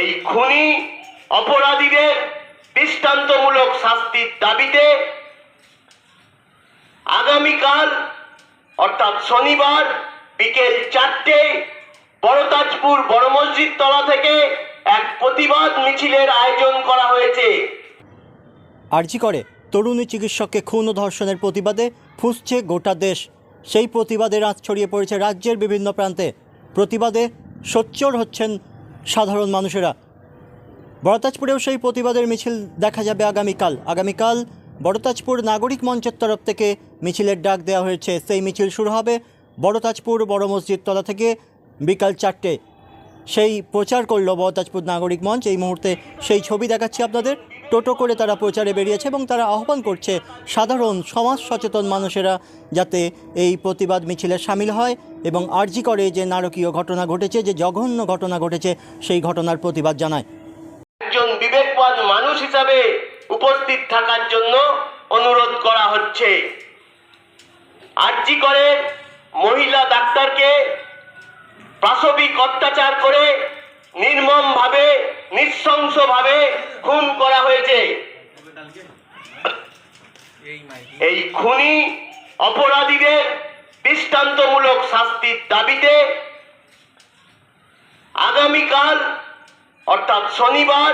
এই খুনি অপরাধীদের দৃষ্টান্তমূলক শাস্তির দাবিতে আগামীকাল, অর্থাৎ শনিবার বিকেল চারটে, বড়তাজপুর বড় মসজিদ তলা থেকে এক প্রতিবাদ মিছিলের আয়োজন করা হয়েছে। আর্জি করে, তরুণী চিকিৎসককে খুন ও ধর্ষণের প্রতিবাদে ফুঁসছে গোটা দেশ। সেই প্রতিবাদে রাত ছড়িয়ে পড়েছে রাজ্যের বিভিন্ন প্রান্তে। প্রতিবাদে সোচ্চর হচ্ছেন সাধারণ মানুষেরা। বরতাজপুরেও সেই প্রতিবাদের মিছিল দেখা যাবে আগামীকাল। আগামীকাল বড়তাজপুর নাগরিক মঞ্চের তরফ থেকে মিছিলের ডাক দেওয়া হয়েছে। সেই মিছিল শুরু হবে বড়তাজপুর বড় মসজিদ তলা থেকে বিকাল চারটে। সেই প্রচার করল বরতাজপুর নাগরিক মঞ্চ। এই মুহূর্তে সেই ছবি দেখাচ্ছি আপনাদের। টোটো করে তারা প্রচারে বেরিয়েছে এবং তারা আহ্বান করছে সাধারণ সমাজ সচেতন মানুষেরা যাতে এই প্রতিবাদ মিছিলে সামিল হয় এবং আর্জি করে যে নারকীয় ঘটনা ঘটেছে, যে জঘন্য ঘটনা ঘটেছে, সেই ঘটনার প্রতিবাদ জানায়। একজন বিবেকবান মানুষ হিসাবে উপস্থিত থাকার জন্য অনুরোধ করা হচ্ছে। আর্জি করে মহিলা ডাক্তারকে প্রাসবিক অত্যাচার করে নির্মমভাবে, নৃশংসভাবে খুন এই খুনি অপরাধীদের দৃষ্টান্তমূলক শাস্তির দাবিতে আগামীকাল অর্থাৎ শনিবার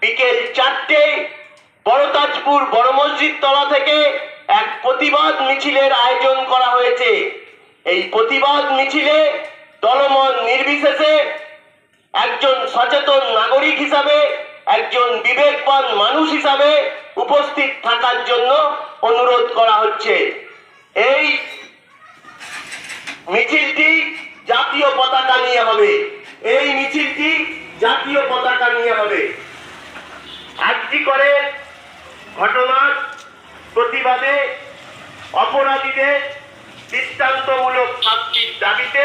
বিকেল চারটে বড়তাজপুর বড় মসজিদ তলা থেকে এক প্রতিবাদ মিছিলের আয়োজন করা হয়েছে। এই প্রতিবাদ মিছিলে দলমত নির্বিশেষে একজন সচেতন নাগরিক হিসাবে একজন বিবেকবান মানুষ হিসাবে উপস্থিত থাকার জন্য অনুরোধ করা হচ্ছে। এই মিছিলটি জাতীয় পতাকা নিয়ে হবে। এই মিছিলটি জাতীয় পতাকা নিয়ে হবে। আজটি করে ঘটনার প্রতিবাদে অপরাধীদের দৃষ্টান্তমূলক শাস্তির দাবিতে